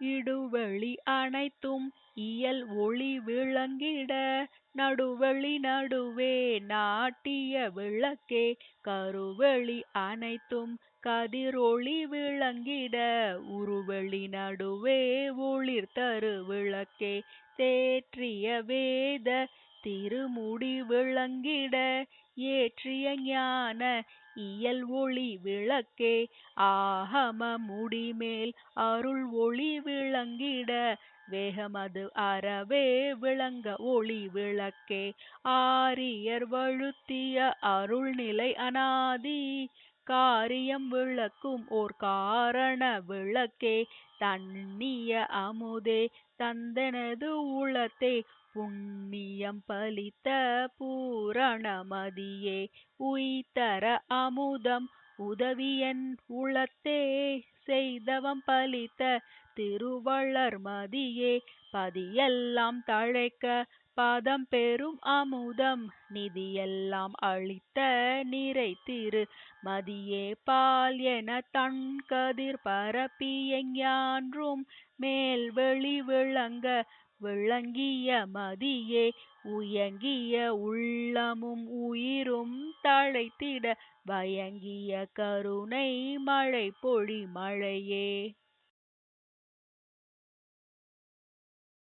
இடுவழி அனைத்தும் இயல் ஒளி விளங்கிட நடுவழி நடுவே நாட்டிய விளக்கே கருவழி அனைத்தும் கதிரொளி விளங்கிட உருவழி நடுவே ஒளிர் தரு விளக்கே தேற்றிய வேத திருமுடி விளங்கிட ஏற்றிய ஞான இயல் ஒளி விளக்கே. ஆகம முடிமேல் அருள் ஒளி விளங்கிட வேகமது அறவே விளங்க ஒளி விளக்கே. ஆரியர் வழுத்திய அருள்நிலை அனாதி காரியம் விளக்கும் ஓர் காரண விளக்கே. தண்ணிய அமுதே தந்தனது உளத்தே புண்ணியம் பலித்த பூரணமதியே. உய்தர அமுதம் உதவியன் உளத்தே செய்தவம் பலித்த திருவளர் மதியே. பதியெல்லாம் தழைக்க பதம் பெரும் அமுதம் நிதியெல்லாம் அழித்த நிறைதிரு மதியே பால் என தன் கதிர் பரப்பியஞான்றும் மேல் வெளி விளங்க விளங்கிய மதியே உயங்கிய உள்ளமும் உயிரும் தழைத்திட வயங்கிய கருணை மழை பொழி மழையே.